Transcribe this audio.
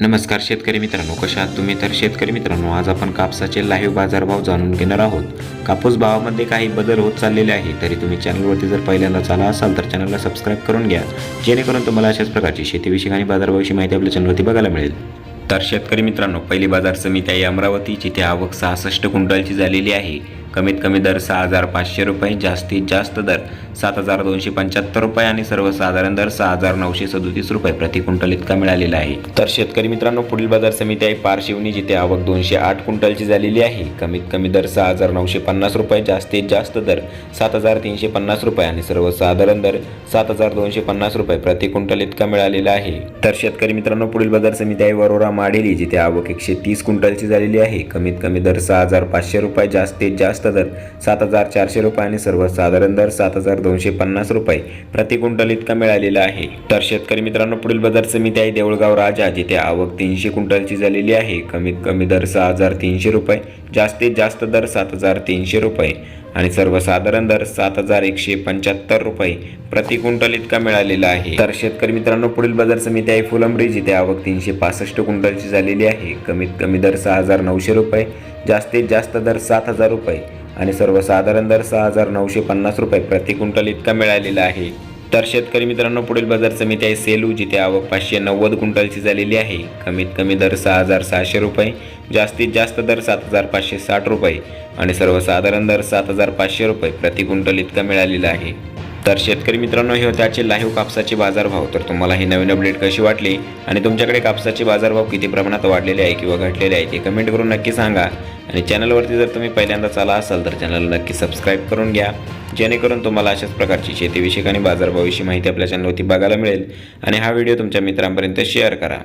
नमस्कार शेतकरी मित्रांनो कशा आहात तुम्ही? तर शेतकरी मित्रांनो आज आपण कापसाचे लाईव्ह बाजारभाव जाणून घेणार आहोत. कापूस भावामध्ये काही बदल होत चाललेले आहे तरी तुम्ही चॅनलवरती जर पहिल्यांदा आला असाल तर चॅनलला सबस्क्राईब करून घ्या जेणेकरून तुम्हाला अशाच प्रकारची शेतीविषयी आणि बाजारभावाविषयी माहिती आपल्या चॅनलवरती बघायला मिळेल. तर शेतकरी मित्रांनो पहिली बाजार समिती आहे अमरावती जिथे आवक सहासष्ट क्विंटलची झालेली आहे. कमीत कमी दर सहा हजार पाचशे रुपये जास्तीत जास्त दर सात हजार दोनशे पंच्याहत्तर रुपये आणि सर्वसाधारण दर सहा हजार नऊशे सदोतीस रुपये प्रति क्विंटल इतका मिळालेला आहे. तर शेतकरी मित्रांनो पुढील बाजार समिती आहे पारशिवनी जिथे आवक दोनशे आठ क्विंटलची झालेली आहे. कमीत कमी दर सहा हजार नऊशे पन्नास रुपये जास्तीत जास्त दर सात हजार तीनशे पन्नास रुपये आणि सर्वसाधारण दर सात हजार दोनशे पन्नास रुपये प्रति क्विंटल इतका मिळालेला आहे. तर शेतकरी मित्रांनो पुढील बाजार समिती आहे वरोरा माडेली जिथे आवक एकशे तीस क्विंटलची झालेली आहे. कमीत कमी दर सहा हजार पाचशे रुपये जास्तीत जास्त जास्त दर सात हजार चारशे रुपये आणि सर्वसाधारण दर सात हजार दोनशे पन्नास रुपये. प्रति क्विंटल इतका मिळालेला आहे. तर शेतकरी मित्रांनो पुढील बाजार समिती आहे देऊळगाव राजा जिथे आवक तीनशे क्विंटलची झालेली आहे. कमीत कमी दर सहा हजार तीनशे रुपये. जास्तीत जास्त दर सात हजार तीनशे रुपये. आणि सर्वसाधारण दर सात हजार एकशे पंच्याहत्तर रुपये. प्रति क्विंटल इतका मिळालेला आहे. तर शेतकरी मित्रांनो पुढील बाजार समिती आहे फुलंब्री जिथे आवक तीनशे पासष्ट क्विंटलची झालेली आहे. कमीत कमी दर सहा हजार नऊशे रुपये. जास्तीत जास्त दर सात हजार रुपये. आणि सर्वसाधारण दर सहा हजार नऊशे पन्नास रुपये प्रति क्विंटल इतका मिळालेला आहे. तर शेतकरी मित्रांनो पुढील बाजार समिती आहे सेलू जिथे आवक पाचशे नव्वद क्विंटलची झालेली आहे. कमीत कमी दर सहा हजार सहाशे रुपये जास्तीत जास्त दर सात हजार पाचशे साठ रुपये आणि सर्वसाधारण दर सात हजार पाचशे रुपये प्रति क्विंटल इतका मिळालेला आहे. तर शेतकरी मित्रांनो हे होते आजचे लाईव्ह कापसाचे बाजारभाव. तर तुम्हाला ही नवीन अपडेट कशी वाटली आणि तुमच्याकडे कापसाचे बाजारभाव किती प्रमाणात वाढलेले आहे किंवा घटलेले आहे ते कमेंट करून नक्की सांगा. आणि चॅनलवरती जर तुम्ही पहिल्यांदाच आला असाल तर चॅनलला नक्की सबस्क्राईब करून घ्या. जेणेकरून तुम्हाला अशाच प्रकारची शेतीविषयक आणि बाजारभावाविषयी माहिती आपल्या चॅनलवरती बघायला मिळेल. आणि हा व्हिडिओ तुमच्या मित्रांपर्यंत शेअर करा.